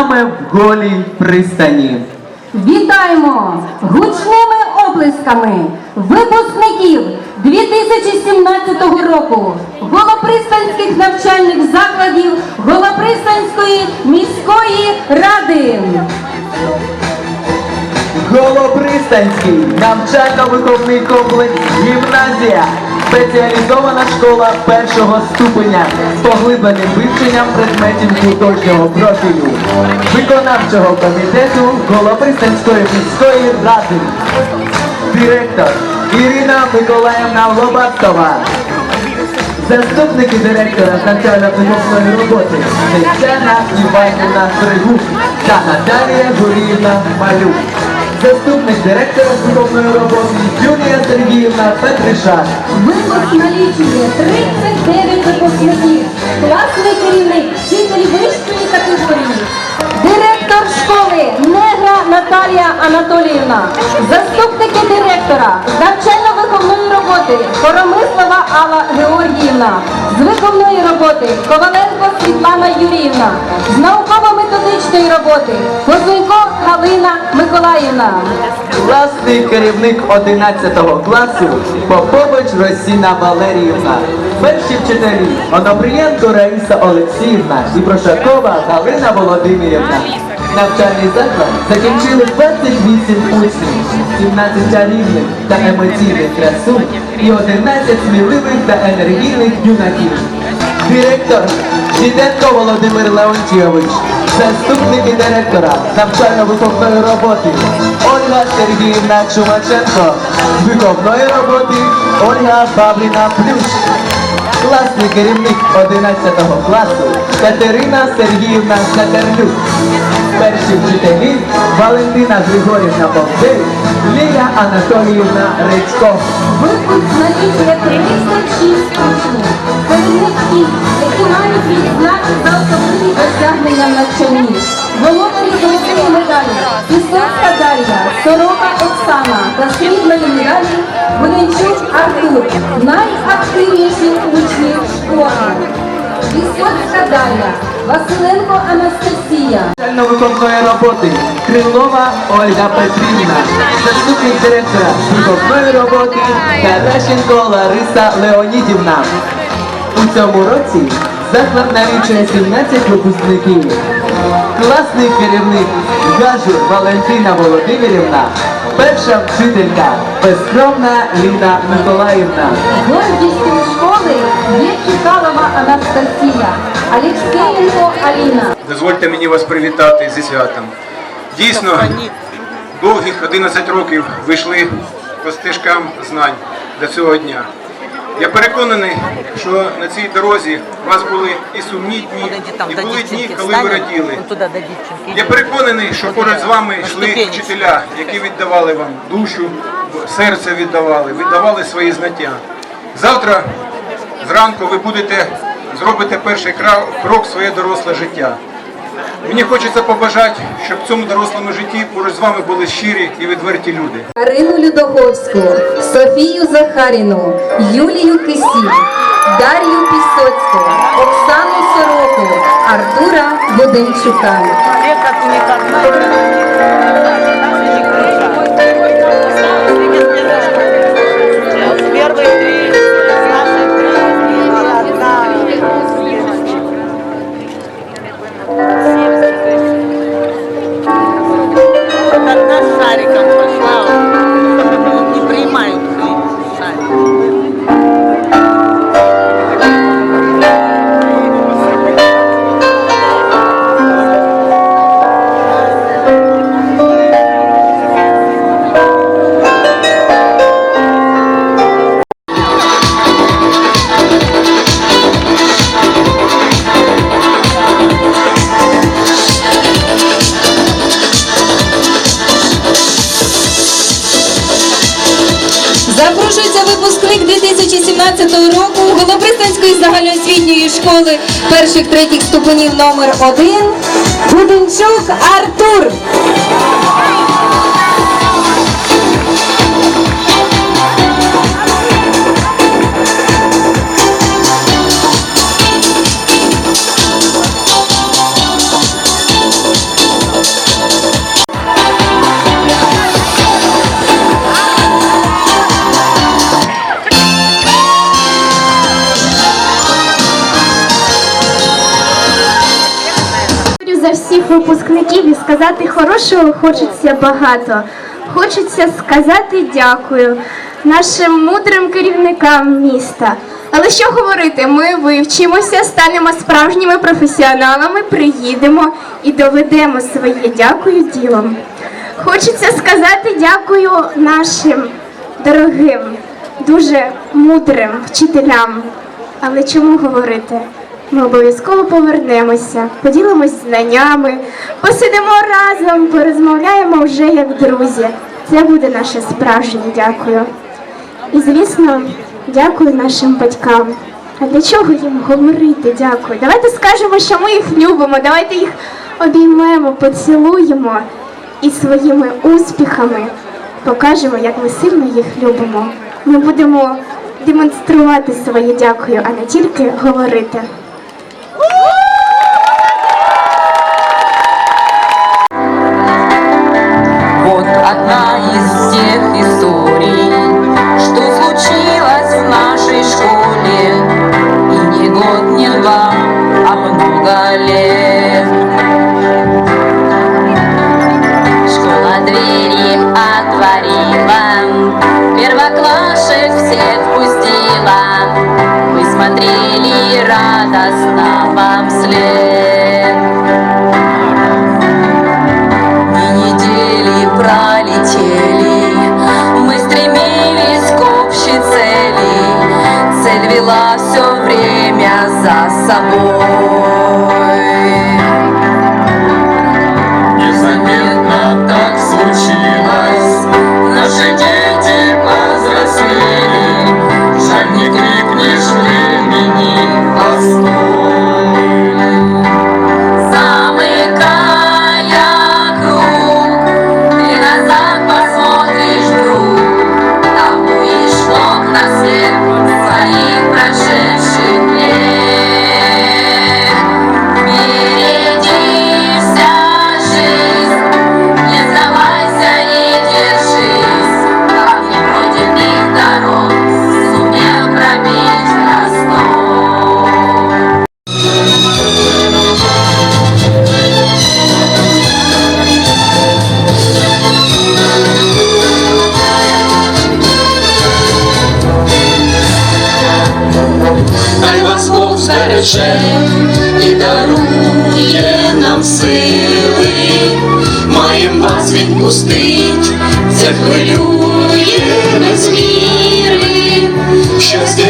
саме в голій пристані. Вітаємо гучними оплесками випускників 2017 року Голопристанських навчальних закладів Голопристанської міської ради. Голопристанський навчально-виховний комплекс гімназія. Спеціалізована школа першого ступеня з поглибленим вивченням предметів художнього профілю виконавчого комітету Голопристанської міської ради. Директор Ірина Миколаївна Лобастова. Заступники директора з навчально-виховної роботи Тетяна Іванівна Тригук та Наталія Гуріївна Малюк. Заступник директора з виховної роботи Юлія Сергіївна Петришак. Випуск налічує 39 випускників, класний керівник, вчитель вищої категорії, директор школи Негра Наталія Анатоліївна, заступники директора навчально-виховної роботи Коромислова Алла Георгіївна, з виховної роботи Коваленко Світлана Юріївна, з науково-методичної роботи Козунько Галина Миколаївна. Класний керівник 11 класу Попович Росіна Валеріївна. Перші вчителі Онопрієнко Раїса Олексіївна і Прошакова Галина Володимирівна. Навчальний заклад закінчили 28 учнів, 17 чарівних та емоційних красунь і 11 сміливих та енергійних юнаків. Директор Діденко Володимир Леонтійович, заступники директора навчально-виховної роботи Ольга Сергіївна Чумаченко, з виховної роботи Ольга Бабріна Плющ, класний керівник 11 класу Катерина Сергіївна Катерлюк, перші вчителі Валентина Григорівна Богдей, Лілія Анатоліївна Редько. Випуск налічує 306 учнів. Керівник ті, які мають відзнаки за особливі досягнення в навчанні. Володарі золотої медалі Пісоцька Дар'я, Сорока Оксана та срібної медалі Гуненчук Артур. Найактивніші учні школи. Пісоцька Дар'я, Василенко Анастасія. Навчально-виховної роботи Крилова Ольга Петрівна, заступник директора виховної роботи Таращенко Лариса Леонідівна. У цьому році заклад налічує 17 випускників. Класний керівник Гажур Валентина Володимирівна, перша вчителька Безкровна Ліна Миколаївна. Гордістю школи є Чекалова Анастасія, Алексеєнко Аліна. Дозвольте мені вас привітати зі святом. Дійсно, довгих 11 років ви йшли по стежкам знань до цього дня. Я переконаний, що на цій дорозі у вас були і сумні дні, і були дні, коли ви раділи. Я переконаний, що поруч з вами йшли вчителя, які віддавали вам душу, серце віддавали, віддавали свої знаття. Завтра зранку ви будете зробите перший крок в своє доросле життя. Мені хочеться побажати, щоб в цьому дорослому житті поруч з вами були щирі і відверті люди. Карину Людоговську, Софію Захаріну, Юлію Кисіль, Дар'ю Пісоцьку, Оксану Сороку, Артура Буденчука. 2017 року Голопристанської загальноосвітньої школи перших третіх ступенів номер 1 Гуденчук Артур. Випускників і сказати хорошого хочеться багато. Хочеться сказати дякую нашим мудрим керівникам міста. Але що говорити, ми вивчимося, станемо справжніми професіоналами, приїдемо і доведемо своє дякую ділом. Хочеться сказати дякую нашим дорогим, дуже мудрим вчителям. Але чому говорити? Ми обов'язково повернемося, поділимось знаннями, посидимо разом, порозмовляємо вже як друзі. Це буде наше справжнє дякую. І звісно, дякую нашим батькам. А для чого їм говорити дякую? Давайте скажемо, що ми їх любимо, давайте їх обіймемо, поцілуємо і своїми успіхами покажемо, як ми сильно їх любимо. Ми будемо демонструвати своє дякую, а не тільки говорити. Вела все время за собой. Бог збереже і дарує нам сили, маєм вас відпустить, це хвилює без міри, щастя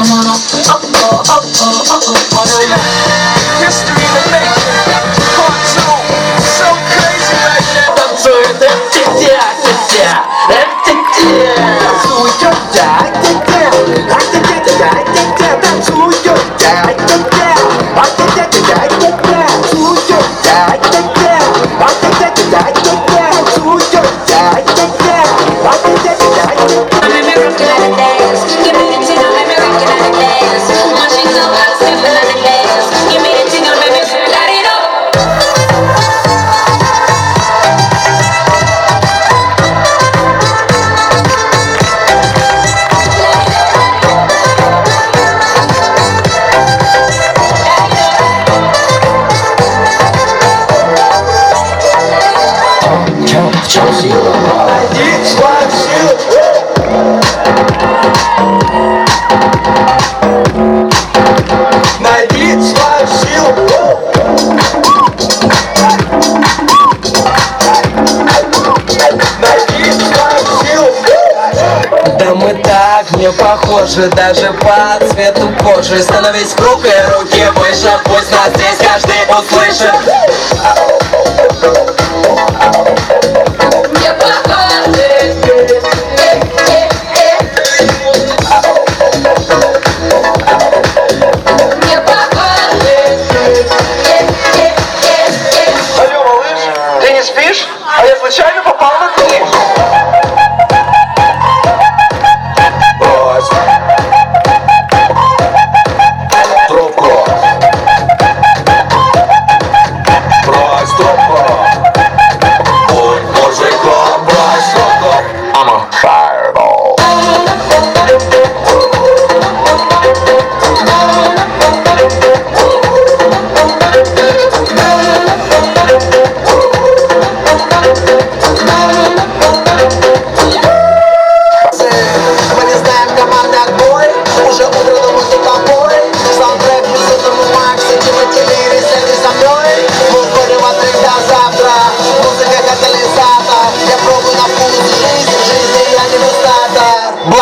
Come on up, up, up, up, up, up, up, History in the making, part two. So crazy right now. I'm sorry, that's it, yeah. не похожи даже по цвету кожи Становись в круг и руки выше Пусть нас здесь каждый услышит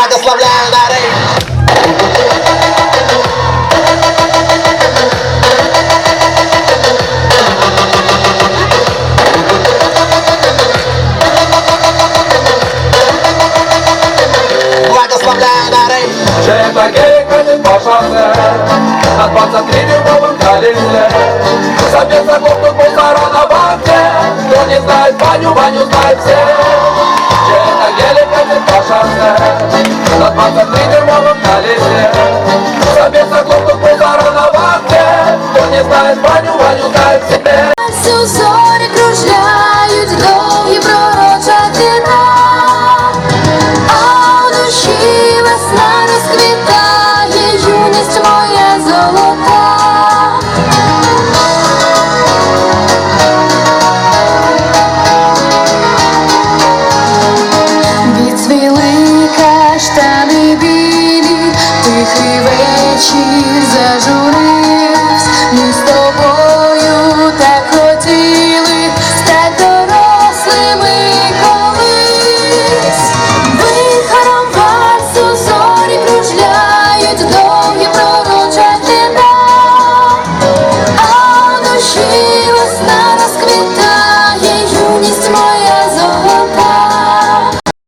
Благословляю на на Trzeba giełkę po szafę Na 23 dniowym kalibre Sobie za głową pozara na bandzie Kto nie znает Ваню, Ваню знает все giełkę po szafę назад выйдем в колесе Собес оглохнут пузара пусть ванне Кто не знает Ваню, Ваню знает все 情